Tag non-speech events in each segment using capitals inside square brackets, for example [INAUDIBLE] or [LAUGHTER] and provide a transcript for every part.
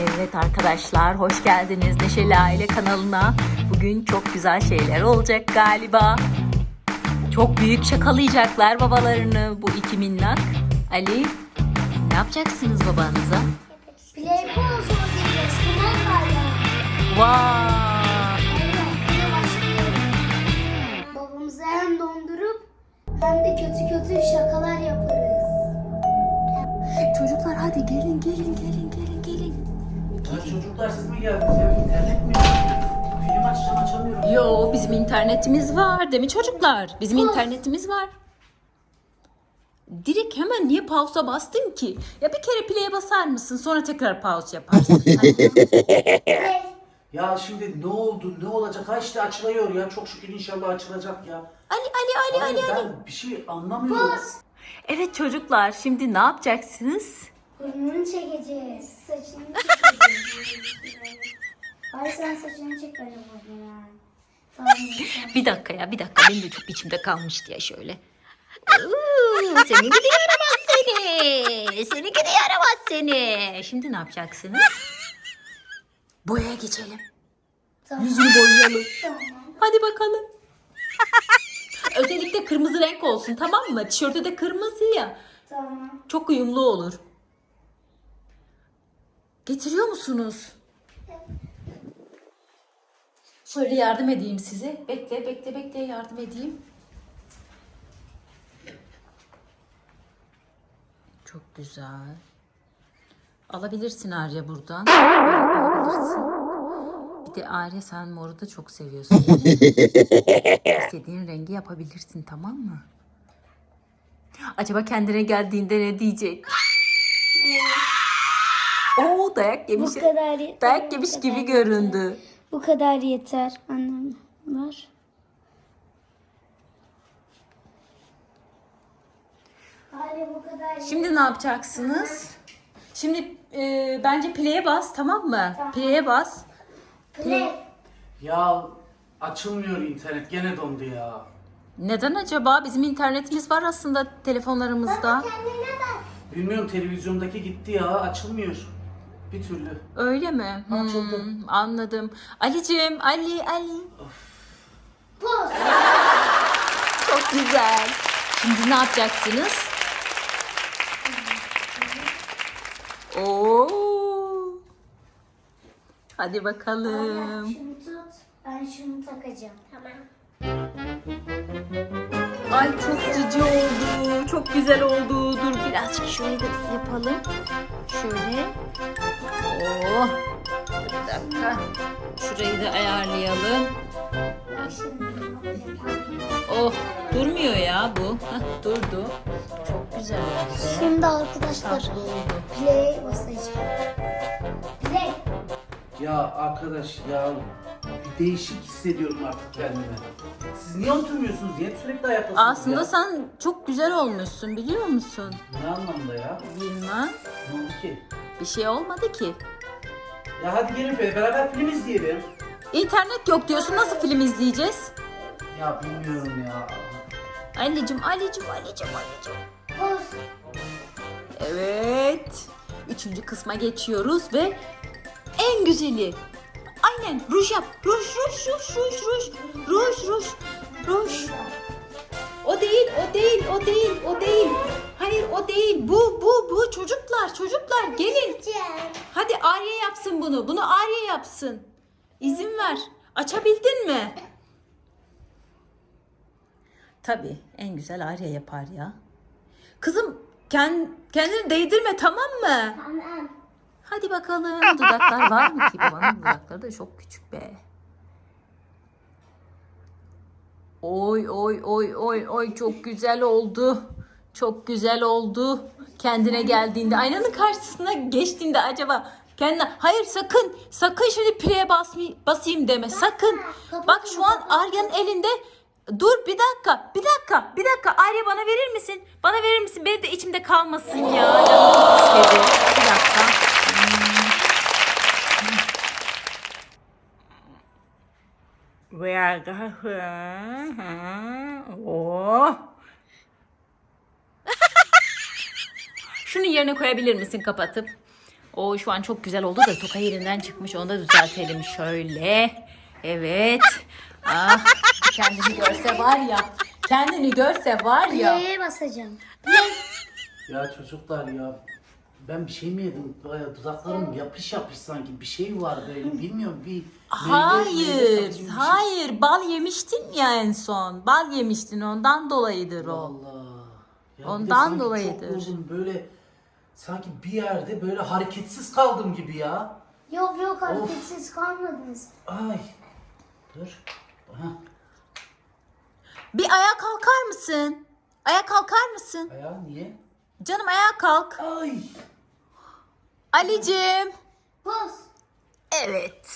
Evet arkadaşlar hoş geldiniz Neşeli Aile kanalına. Bugün çok güzel şeyler olacak galiba. Çok büyük şakalayacaklar babalarını bu iki minnak. Ali ne yapacaksınız babanıza? Playboy oynayacağız. Final var ya. Vay! Evet. Babamızı hem dondurup hem de kötü kötü şakalar yaparız. Çocuklar hadi gelin gelin gelin gelin gelin. Ya çocuklar siz mi geldiniz ya? İnternet mi? Film açacağım açamıyorum. Yo bizim internetimiz var değil mi çocuklar? Bizim Pause. internetimiz var. Direkt hemen niye pausa bastın ki? Ya bir kere play'e basar mısın sonra tekrar pause yaparsın. [LAUGHS] Ya şimdi ne oldu? Ne olacak? Ha işte açılıyor ya. Çok şükür inşallah açılacak ya. Ali Ali Ali Ali Hayır, Ali. ben bir şey anlamıyorum. Pause. Evet çocuklar şimdi ne yapacaksınız? Burnunu çekeceğiz. Saçını [LAUGHS] çekeceğiz. Ay sen saçını çek. Tamam. tamam. Bir dakika ya bir dakika benim de çok içimde kalmıştı ya şöyle. Seni gidi yaramaz seni. Seni gidi yaramaz seni. Şimdi ne yapacaksınız? Boyaya geçelim. Tamam. Yüzünü boyayalım. Tamam. Hadi bakalım. Özellikle kırmızı renk olsun tamam mı? Tişörtü de kırmızı ya. Tamam. Çok uyumlu olur. Getiriyor musunuz? Şöyle yardım edeyim size. Bekle, bekle, bekle yardım edeyim. Çok güzel. Alabilirsin Arya buradan. Alabilirsin. Bir de Arya sen moru da çok seviyorsun. [LAUGHS] İstediğin rengi yapabilirsin tamam mı? Acaba kendine geldiğinde ne diyecek? Dayak yemiş. Bu kadar yeter. Dayak yemiş bu gibi kadar göründü. yeter. Bu kadar yeter. Annem var. Hayır bu kadar yeter. Şimdi ne yapacaksınız? Şimdi e, bence play'e bas tamam mı? Play'e bas. Play. Ya açılmıyor internet. Gene dondu ya. Neden acaba? Bizim internetimiz var aslında telefonlarımızda. Kendine bak. Bilmiyorum televizyondaki gitti ya. Açılmıyor. Bir türlü. Öyle mi? Açıldı. Hmm, anladım. Ali'cim, Ali, Ali. Poz. Çok güzel. Şimdi ne yapacaksınız? Oo. Hadi bakalım. Şunu tut. Ben şunu takacağım. Tamam. Ay çok cici oldu. Çok güzel oldu. Dur birazcık şurayı da yapalım. Şöyle. Dur bir dakika. Şurayı da ayarlayalım. Oh durmuyor ya bu. Hah, durdu. Çok güzel oldu. Şimdi arkadaşlar Tatlı oldu. play basacağım. Ya arkadaş ya bir değişik hissediyorum artık kendimi. Siz niye oturmuyorsunuz? Niye sürekli ayaktasınız Aslında ya? sen çok güzel olmuşsun biliyor musun? Ne anlamda ya? Bilmem. Ne oldu ki? Bir şey olmadı ki. Ya hadi gelin be, beraber film izleyelim. İnternet yok diyorsun. Nasıl film izleyeceğiz? Ya bilmiyorum ya. Anneciğim, Ali'cim, Ali'cim, Ali'cim. Evet. Üçüncü kısma geçiyoruz ve en güzeli. Aynen ruj yap. Ruj, ruj, ruj, ruj, ruj. Ruj, ruj, ruj. O değil, o değil, o değil, o değil. Hayır o değil. Bu, bu, bu. Çocuklar, çocuklar gelin. Hadi Arya yapsın bunu. Bunu Arya yapsın. İzin ver. Açabildin mi? Tabii en güzel Arya yapar ya. Kızım kend, kendini değdirme tamam mı? Tamam. Hadi bakalım. Dudaklar var mı ki? Babanın dudakları da çok küçük be. Oy oy oy oy oy çok güzel oldu. Çok güzel oldu. Kendine geldiğinde aynanın karşısına geçtiğinde acaba kendine hayır sakın sakın şimdi basmay- basayım deme sakın. Bak şu an Arya'nın elinde Dur bir dakika, bir dakika, bir dakika. Arya bana verir misin? Bana verir misin? Benim de içimde kalmasın ya. Canım istedi. Bir dakika. [LAUGHS] Ve Oh. Şunu yerine koyabilir misin kapatıp? O şu an çok güzel oldu da toka yerinden çıkmış. Onu da düzeltelim şöyle. Evet. Ah, kendini görse var ya. Kendini görse var ya. Play'e basacağım. Ya çocuklar ya ben bir şey mi yedim? Baya Dudaklarım yapış yapış sanki bir şey var böyle bilmiyorum bir meyve- meyve Hayır, tadı gibi bir şey. hayır. Bal yemiştin ya en son. Bal yemiştin ondan dolayıdır o. Allah. Ya bir de Ondan sanki dolayıdır. Çok yorgunum, böyle sanki bir yerde böyle hareketsiz kaldım gibi ya. Yok yok hareketsiz kalmadınız. Ay. Dur. Aha, Bir ayağa kalkar mısın? Ayağa kalkar mısın? ayağı niye? Canım ayağa kalk. Ay. Alicim. Pos. Evet.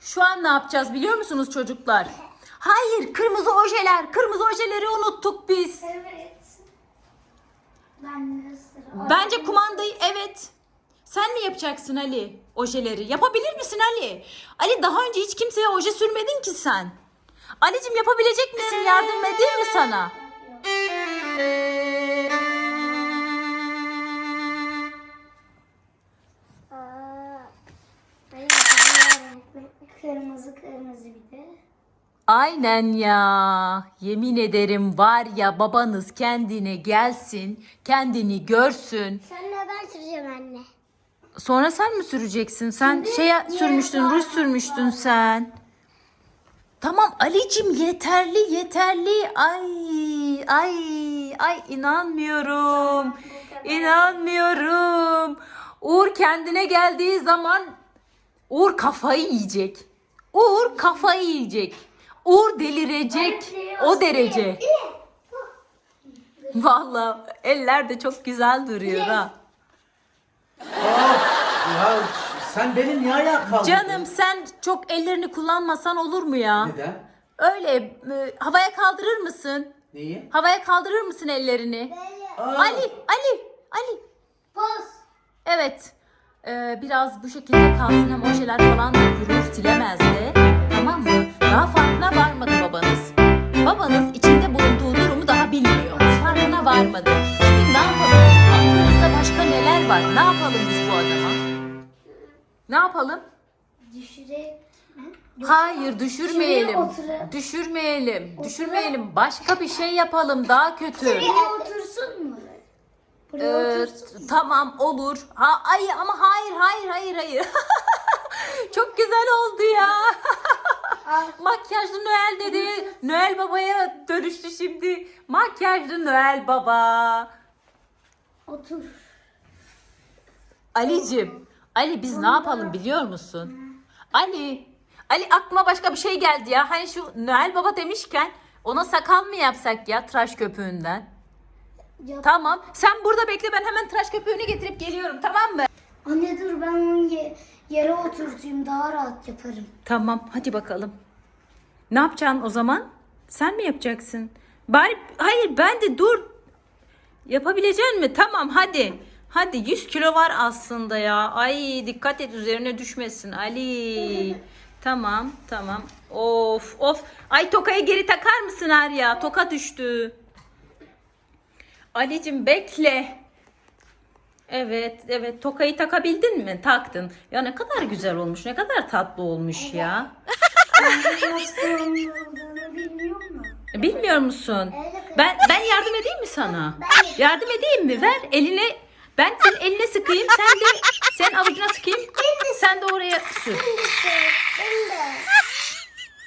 Şu an ne yapacağız biliyor musunuz çocuklar? Hayır, kırmızı ojeler. Kırmızı ojeleri unuttuk biz. Evet. Ben. Bence kumandayı evet. Sen mi yapacaksın Ali ojeleri? Yapabilir misin Ali? Ali daha önce hiç kimseye oje sürmedin ki sen. Alicim yapabilecek misin? Yardım edeyim mi sana? Aa, Aynen ya. Yemin ederim var ya babanız kendine gelsin, kendini görsün. Senle ben süreceğim anne. Sonra sen mi süreceksin? Sen Şimdi şey diğer sürmüştün, ruj sürmüştün sen. Tamam Alicim yeterli yeterli. Ay ay ay inanmıyorum. İnanmıyorum. Uğur kendine geldiği zaman Uğur kafayı yiyecek. Uğur kafayı yiyecek. Uğur delirecek. O derece. Vallahi eller de çok güzel duruyor ha. Ya sen beni niye ayağa kaldırdın? Canım sen çok ellerini kullanmasan olur mu ya? Neden? Öyle e, havaya kaldırır mısın? Neyi? Havaya kaldırır mısın ellerini? Aa, Ali, Ali, Ali. Pos. Evet. e, biraz bu şekilde kalsın hem ojeler falan da kurur silemez de. Tamam mı? Daha farkına varmadı babanız. Babanız içinde bulunduğu durumu daha bilmiyor. Farkına varmadı. Şimdi ne yapalım? Aklımızda başka neler var? Ne yapalım biz bu adama? Ne yapalım? Düşüre. Hayır düşürmeyelim. Şuraya otur- Düşürmeyelim. Düşürmeyelim. Başka bir şey yapalım daha kötü. Buraya otursun mu? Buraya Ee, otursun. tamam olur. Ha ay ama hayır hayır hayır hayır. [LAUGHS] Çok güzel oldu ya. [LAUGHS] Makyajlı Noel dedi. Noel babaya dönüştü şimdi. Makyajlı Noel baba. Otur. Alicim. Ali biz ne yapalım biliyor musun? Ali. Ali aklıma başka bir şey geldi ya. Hani şu Noel baba demişken ona sakal mı yapsak ya tıraş köpüğünden? Yap. Tamam. Sen burada bekle ben hemen tıraş köpüğünü getirip geliyorum tamam mı? Anne dur ben onu ye- yere oturtayım daha rahat yaparım. Tamam hadi bakalım. Ne yapacaksın o zaman? Sen mi yapacaksın? Bari hayır ben de dur. Yapabilecek mi? Tamam hadi. Hadi 100 kilo var aslında ya. Ay dikkat et üzerine düşmesin Ali. [LAUGHS] Tamam tamam. Of of. Ay tokayı geri takar mısın Arya? Toka düştü. Alicim bekle. Evet, evet. Tokayı takabildin mi? Taktın. Ya ne kadar güzel olmuş. Ne kadar tatlı olmuş ya. [LAUGHS] Bilmiyor mu? Bilmiyor musun? Ben ben yardım edeyim mi sana? Yardım edeyim mi? Ver eline. Ben senin eline sıkayım. Sen de sen avucuna sıkayım. Sen de oraya sür.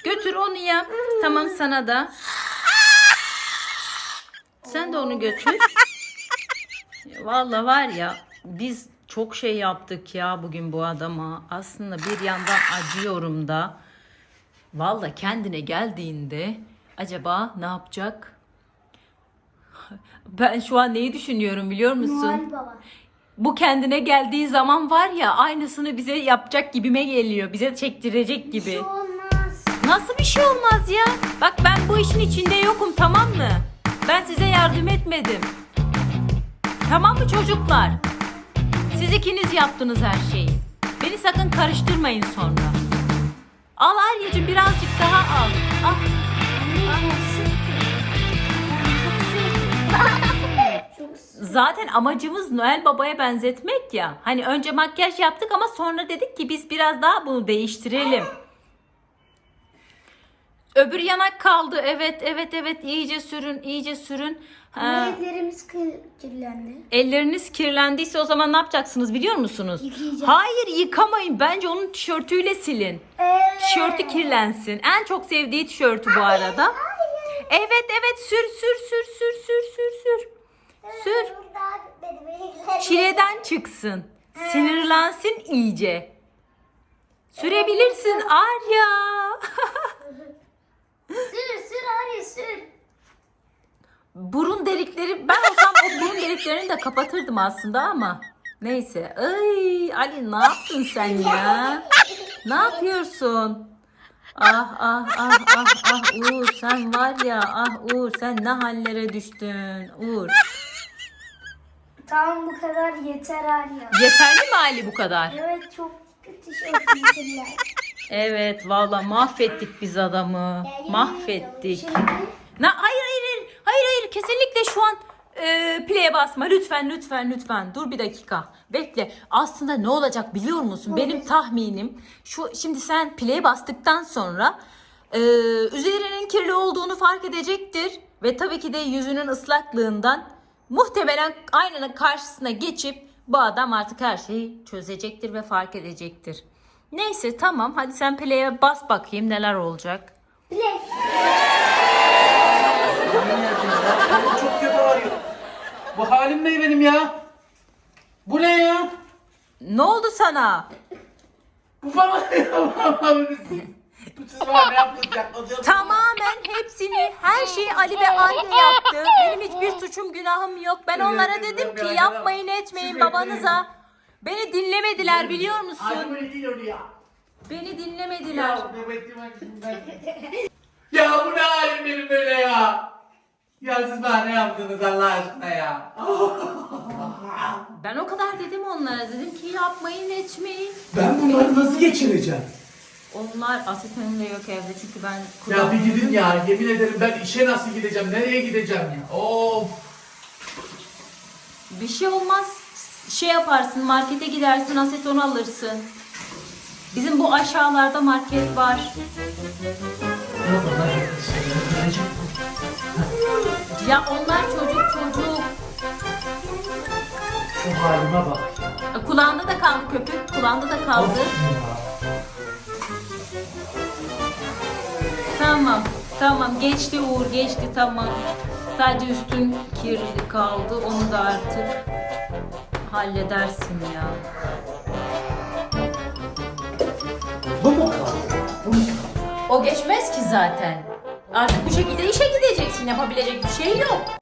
Götür onu yap. Tamam sana da. Sen de onu götür. Vallahi var ya biz çok şey yaptık ya bugün bu adama. Aslında bir yandan acıyorum da. Vallahi kendine geldiğinde acaba ne yapacak? [LAUGHS] Ben şu an neyi düşünüyorum biliyor musun? Noel Baba. Bu kendine geldiği zaman var ya aynısını bize yapacak gibime geliyor. Bize çektirecek gibi. şey olmaz. Nasıl bir şey olmaz ya? Bak ben bu işin içinde yokum tamam mı? Ben size yardım etmedim. Tamam mı çocuklar? Siz ikiniz yaptınız her şeyi. Beni sakın karıştırmayın sonra. Al Arya'cığım birazcık daha al. Al. Zaten amacımız Noel Baba'ya benzetmek ya. Hani önce makyaj yaptık ama sonra dedik ki biz biraz daha bunu değiştirelim. Öbür yanak kaldı. Evet, evet, evet. İyice sürün, iyice sürün. Ha, Ellerimiz kirlendi. elleriniz kirlendiyse o zaman ne yapacaksınız biliyor musunuz? Yıkayacağız. Hayır, yıkamayın. Bence onun tişörtüyle silin. Evet. Tişörtü kirlensin. En çok sevdiği tişörtü bu arada. Evet, evet. Sür, sür, sür, sür, sür, sür, sür. Sür. Çileden çıksın. Sinirlensin iyice. Sürebilirsin Arya. [LAUGHS] Sür sür Arya sür. Burun delikleri ben olsam o burun deliklerini de kapatırdım aslında ama neyse. Ay Ali ne yaptın sen ya? Ne yapıyorsun? Ah ah ah ah ah Uğur sen var ya ah Uğur sen ne hallere düştün Uğur. Tamam bu kadar yeter Arya. Yeterli mi Ali bu kadar? Evet çok tişörtüm kirlendi. Evet valla mahvettik biz adamı. Mahvettik. Şimdi Na, hayır hayır hayır hayır hayır kesinlikle şu an e, play'e basma. Lütfen lütfen lütfen. Dur bir dakika. Bekle. Aslında ne olacak biliyor musun? Benim tahminim şu şimdi sen play'e bastıktan sonra e, üzerinin kirli olduğunu fark edecektir. Ve tabii ki de yüzünün ıslaklığından muhtemelen aynanın karşısına geçip bu adam artık her şeyi çözecektir ve fark edecektir. Neyse tamam. Hadi sen play'e bas bakayım neler olacak. Bilek. Yemin ederim ya, kafam çok kötü ağrıyor. Bu halim ne benim ya? Bu ne ya? Ne oldu sana? Bu bana Siz bana ne yaptınız? Tamamen hepsini, her şeyi Ali ve anne yaptı. Benim hiçbir suçum, günahım yok. Ben onlara dedim ki yapmayın etmeyin babanıza. Beni dinlemediler biliyor Ay musun? böyle değil öyle ya. Beni dinlemediler. Ya ben. Ya bu ne halim benim böyle ya? Ya siz bana ne yaptınız Allah aşkına ya? Ben o kadar dedim onlara. Dedim ki yapmayın etmeyin. Ben bunları nasıl geçireceğim? Onlar aseton da yok evde çünkü ben Ya bir gidin ya yemin ederim ben işe nasıl gideceğim? Nereye gideceğim ya? Of. Bir şey olmaz. Şey yaparsın markete gidersin aseton alırsın. Bizim bu aşağılarda market var. Yok onlar gidecek. Ya onlar çocuk çocuk. Şu halime bak. E, Kulağında da kaldı köpük. Kulağında da kaldı. Tamam. Tamam geçti Uğur geçti tamam. Sadece üstün kirli kaldı. Onu da artık halledersin ya. Bu mu kaldı? Bu mu kaldı? O geçmez ki zaten. Artık bu şekilde işe gideceksin. Yapabilecek bir şey yok.